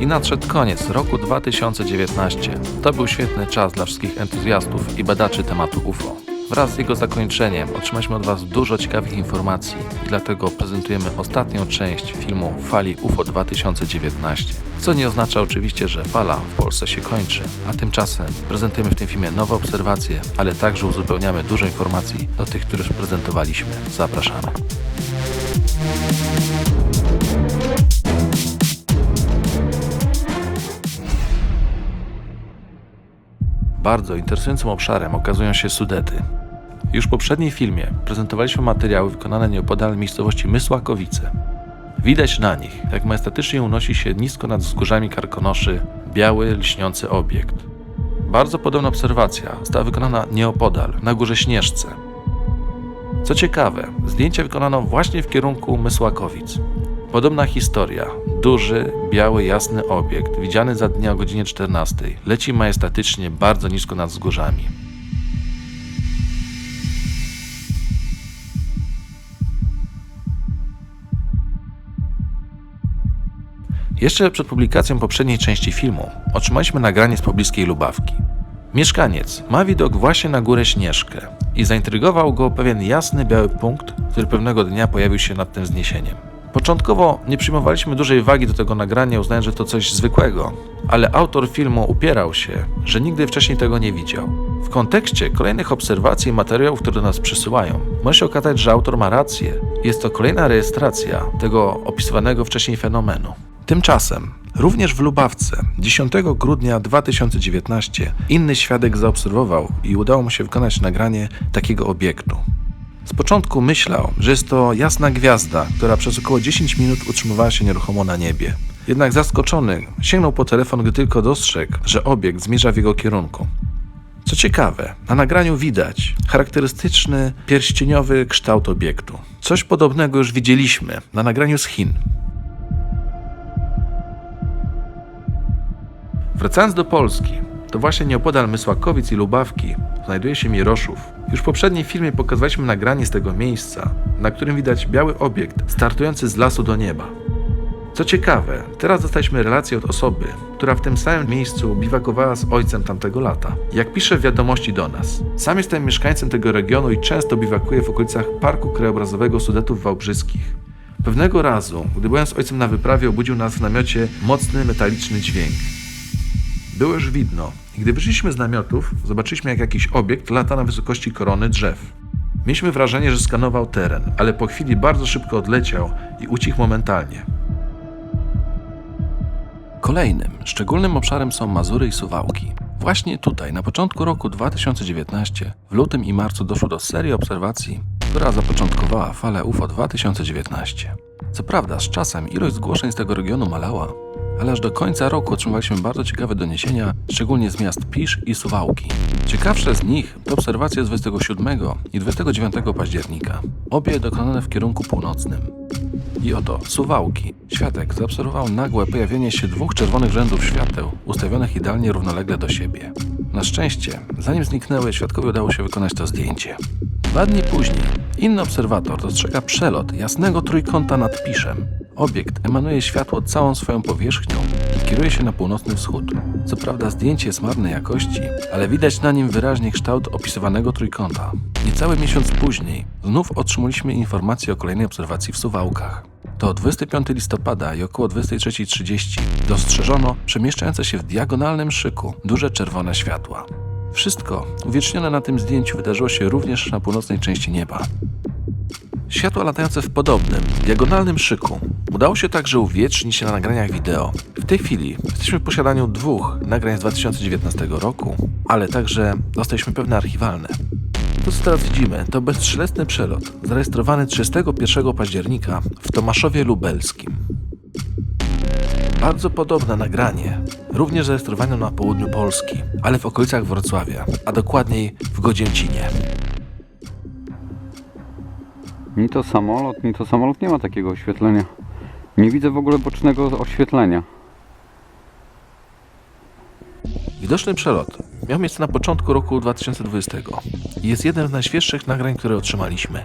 I nadszedł koniec roku 2019. To był świetny czas dla wszystkich entuzjastów i badaczy tematu UFO. Wraz z jego zakończeniem otrzymaliśmy od Was dużo ciekawych informacji i dlatego prezentujemy ostatnią część filmu Fali UFO 2019. Co nie oznacza oczywiście, że fala w Polsce się kończy, a tymczasem prezentujemy w tym filmie nowe obserwacje, ale także uzupełniamy dużo informacji do tych, które już prezentowaliśmy. Zapraszamy. Bardzo interesującym obszarem okazują się Sudety. Już w poprzednim filmie prezentowaliśmy materiały wykonane nieopodal miejscowości Mysłakowice. Widać na nich, jak majestatycznie unosi się nisko nad wzgórzami Karkonoszy biały, lśniący obiekt. Bardzo podobna obserwacja została wykonana nieopodal, na górze Śnieżce. Co ciekawe, zdjęcie wykonano właśnie w kierunku Mysłakowic. Podobna historia. Duży, biały, jasny obiekt, widziany za dnia o godzinie 14, leci majestatycznie bardzo nisko nad wzgórzami. Jeszcze przed publikacją poprzedniej części filmu otrzymaliśmy nagranie z pobliskiej Lubawki. Mieszkaniec ma widok właśnie na górę Śnieżkę i zaintrygował go pewien jasny biały punkt, który pewnego dnia pojawił się nad tym wzniesieniem. Początkowo nie przyjmowaliśmy dużej wagi do tego nagrania, uznając, że to coś zwykłego, ale autor filmu upierał się, że nigdy wcześniej tego nie widział. W kontekście kolejnych obserwacji i materiałów, które nas przysyłają, może się okazać, że autor ma rację. Jest to kolejna rejestracja tego opisywanego wcześniej fenomenu. Tymczasem, również w Lubawce 10 grudnia 2019 inny świadek zaobserwował i udało mu się wykonać nagranie takiego obiektu. Z początku myślał, że jest to jasna gwiazda, która przez około 10 minut utrzymywała się nieruchomo na niebie. Jednak zaskoczony sięgnął po telefon, gdy tylko dostrzegł, że obiekt zmierza w jego kierunku. Co ciekawe, na nagraniu widać charakterystyczny pierścieniowy kształt obiektu. Coś podobnego już widzieliśmy na nagraniu z Chin. Wracając do Polski, to właśnie nieopodal Mysłakowic i Lubawki znajduje się Miroszów. Już w poprzednim filmie pokazywaliśmy nagranie z tego miejsca, na którym widać biały obiekt startujący z lasu do nieba. Co ciekawe, teraz dostaliśmy relację od osoby, która w tym samym miejscu biwakowała z ojcem tamtego lata. Jak pisze w wiadomości do nas, sam jestem mieszkańcem tego regionu i często biwakuję w okolicach Parku Krajobrazowego Sudetów Wałbrzyskich. Pewnego razu, gdy byłem z ojcem na wyprawie, obudził nas w namiocie mocny metaliczny dźwięk. Było już widno i gdy wyszliśmy z namiotów, zobaczyliśmy jak jakiś obiekt lata na wysokości korony drzew. Mieliśmy wrażenie, że skanował teren, ale po chwili bardzo szybko odleciał i ucichł momentalnie. Kolejnym, szczególnym obszarem są Mazury i Suwałki. Właśnie tutaj, na początku roku 2019, w lutym i marcu doszło do serii obserwacji, która zapoczątkowała falę UFO 2019. Co prawda, z czasem ilość zgłoszeń z tego regionu malała, ale aż do końca roku otrzymaliśmy bardzo ciekawe doniesienia, szczególnie z miast Pisz i Suwałki. Ciekawsze z nich to obserwacje z 27 i 29 października, obie dokonane w kierunku północnym. I oto Suwałki. Świadek zaobserwował nagłe pojawienie się dwóch czerwonych rzędów świateł, ustawionych idealnie równolegle do siebie. Na szczęście, zanim zniknęły, świadkowi udało się wykonać to zdjęcie. Dwa dni później, inny obserwator dostrzega przelot jasnego trójkąta nad Piszem. Obiekt emanuje światło całą swoją powierzchnią i kieruje się na północny wschód. Co prawda zdjęcie jest marnej jakości, ale widać na nim wyraźnie kształt opisywanego trójkąta. Niecały miesiąc później znów otrzymaliśmy informację o kolejnej obserwacji w Suwałkach. To 25 listopada i około 23.30 dostrzeżono przemieszczające się w diagonalnym szyku duże czerwone światła. Wszystko uwiecznione na tym zdjęciu wydarzyło się również na północnej części nieba. Światła latające w podobnym, diagonalnym szyku udało się także uwiecznić na nagraniach wideo. W tej chwili jesteśmy w posiadaniu dwóch nagrań z 2019 roku, ale także dostaliśmy pewne archiwalne. To co teraz widzimy to bezstrzelecny przelot zarejestrowany 31 października w Tomaszowie Lubelskim. Bardzo podobne nagranie, również zarejestrowane na południu Polski, ale w okolicach Wrocławia, a dokładniej w Godzięcinie. Ni to samolot, ni to samolot nie ma takiego oświetlenia. Nie widzę w ogóle bocznego oświetlenia. Widoczny przelot miał miejsce na początku roku 2020 i jest jednym z najświeższych nagrań, które otrzymaliśmy.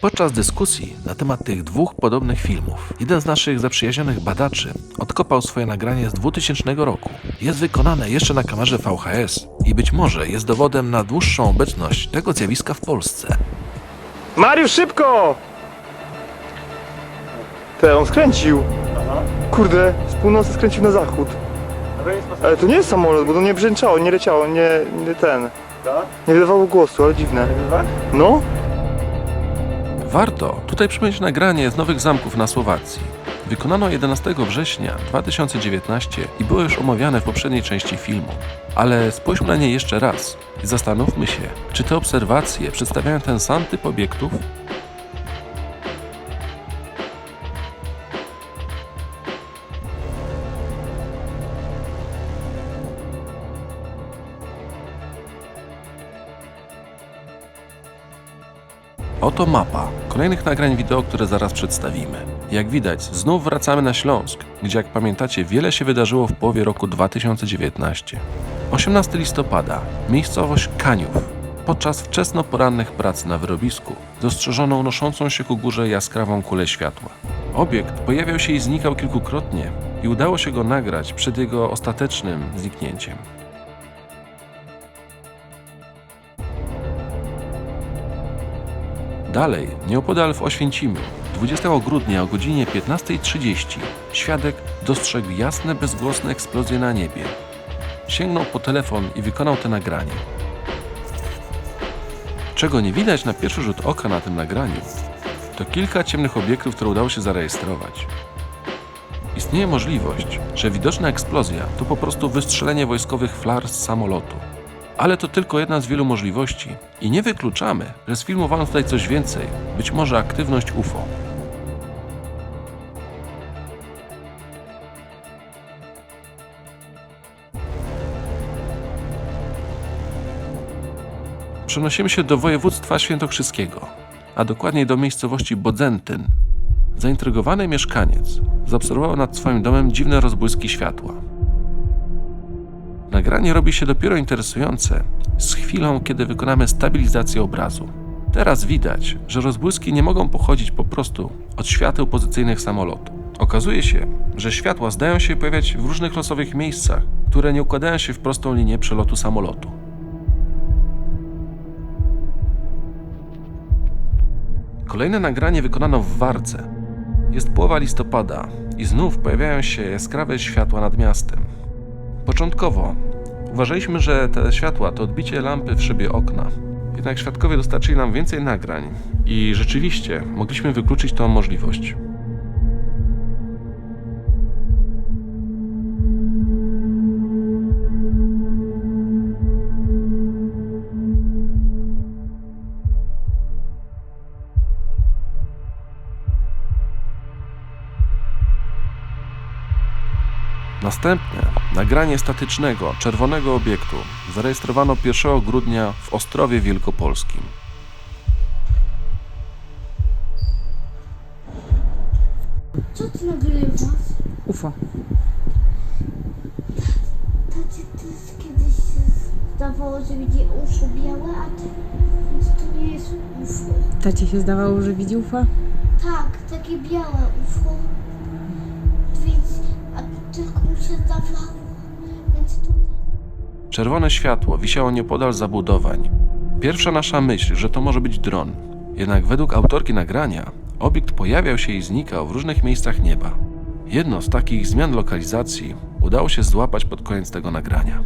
Podczas dyskusji na temat tych dwóch podobnych filmów, jeden z naszych zaprzyjaźnionych badaczy odkopał swoje nagranie z 2000 roku. Jest wykonane jeszcze na kamerze VHS i być może jest dowodem na dłuższą obecność tego zjawiska w Polsce. Mariusz, szybko! Te, on skręcił. Kurde, z północy skręcił na zachód. Ale to nie jest samolot, bo to nie brzęczało, nie leciało, nie, nie ten. Nie wydawało głosu, ale dziwne. No? Warto tutaj przypomnieć nagranie z Nowych Zamków na Słowacji. Wykonano 11 września 2019 i było już omawiane w poprzedniej części filmu. Ale spójrzmy na nie jeszcze raz i zastanówmy się, czy te obserwacje przedstawiają ten sam typ obiektów? Oto mapa kolejnych nagrań wideo, które zaraz przedstawimy. Jak widać, znów wracamy na Śląsk, gdzie jak pamiętacie wiele się wydarzyło w połowie roku 2019. 18 listopada, miejscowość Kaniów. Podczas wczesnoporannych prac na wyrobisku dostrzeżono unoszącą się ku górze jaskrawą kulę światła. Obiekt pojawiał się i znikał kilkukrotnie i udało się go nagrać przed jego ostatecznym zniknięciem. Dalej, nieopodal w Oświęcimiu, 20 grudnia o godzinie 15.30 świadek dostrzegł jasne, bezgłosne eksplozje na niebie. Sięgnął po telefon i wykonał te nagranie. Czego nie widać na pierwszy rzut oka na tym nagraniu, to kilka ciemnych obiektów, które udało się zarejestrować. Istnieje możliwość, że widoczna eksplozja to po prostu wystrzelenie wojskowych flar z samolotu. Ale to tylko jedna z wielu możliwości i nie wykluczamy, że sfilmowano tutaj coś więcej, być może aktywność UFO. Przenosimy się do województwa świętokrzyskiego, a dokładniej do miejscowości Bodzentyn. Zaintrygowany mieszkaniec zaobserwował nad swoim domem dziwne rozbłyski światła. Nagranie robi się dopiero interesujące z chwilą, kiedy wykonamy stabilizację obrazu. Teraz widać, że rozbłyski nie mogą pochodzić po prostu od świateł pozycyjnych samolotu. Okazuje się, że światła zdają się pojawiać w różnych losowych miejscach, które nie układają się w prostą linię przelotu samolotu. Kolejne nagranie wykonano w Warce. Jest połowa listopada i znów pojawiają się jaskrawe światła nad miastem. Początkowo uważaliśmy, że te światła to odbicie lampy w szybie okna. Jednak świadkowie dostarczyli nam więcej nagrań i rzeczywiście mogliśmy wykluczyć tą możliwość. Następnie nagranie statycznego, czerwonego obiektu zarejestrowano 1 grudnia w Ostrowie Wielkopolskim. Co ty nagrywasz? UFO. Tacie, to jest kiedyś się zdawało, że widzi UFO białe, a ty, to nie jest UFO. Tacie się zdawało, że widzi UFO? Tak, takie białe UFO. Czerwone światło wisiało niepodal zabudowań. Pierwsza nasza myśl, że to może być dron. Jednak według autorki nagrania, obiekt pojawiał się i znikał w różnych miejscach nieba. Jedno z takich zmian lokalizacji udało się złapać pod koniec tego nagrania.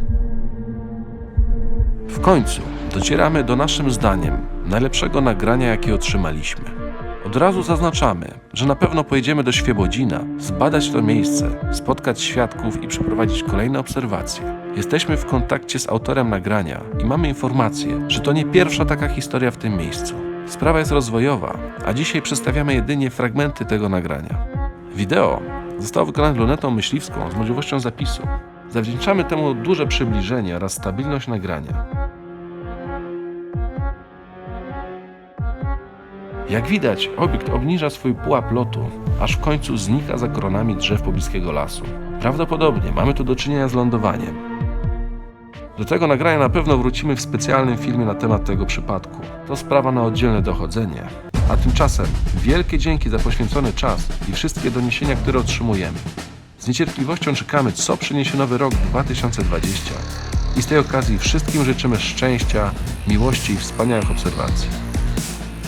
W końcu docieramy do naszym zdaniem najlepszego nagrania, jakie otrzymaliśmy. Od razu zaznaczamy, że na pewno pojedziemy do Świebodzina, zbadać to miejsce, spotkać świadków i przeprowadzić kolejne obserwacje. Jesteśmy w kontakcie z autorem nagrania i mamy informację, że to nie pierwsza taka historia w tym miejscu. Sprawa jest rozwojowa, a dzisiaj przedstawiamy jedynie fragmenty tego nagrania. Wideo zostało wykonane lunetą myśliwską z możliwością zapisu. Zawdzięczamy temu duże przybliżenie oraz stabilność nagrania. Jak widać, obiekt obniża swój pułap lotu, aż w końcu znika za koronami drzew pobliskiego lasu. Prawdopodobnie mamy tu do czynienia z lądowaniem. Do tego nagrania na pewno wrócimy w specjalnym filmie na temat tego przypadku. To sprawa na oddzielne dochodzenie. A tymczasem wielkie dzięki za poświęcony czas i wszystkie doniesienia, które otrzymujemy. Z niecierpliwością czekamy, co przyniesie nowy rok 2020. I z tej okazji wszystkim życzymy szczęścia, miłości i wspaniałych obserwacji.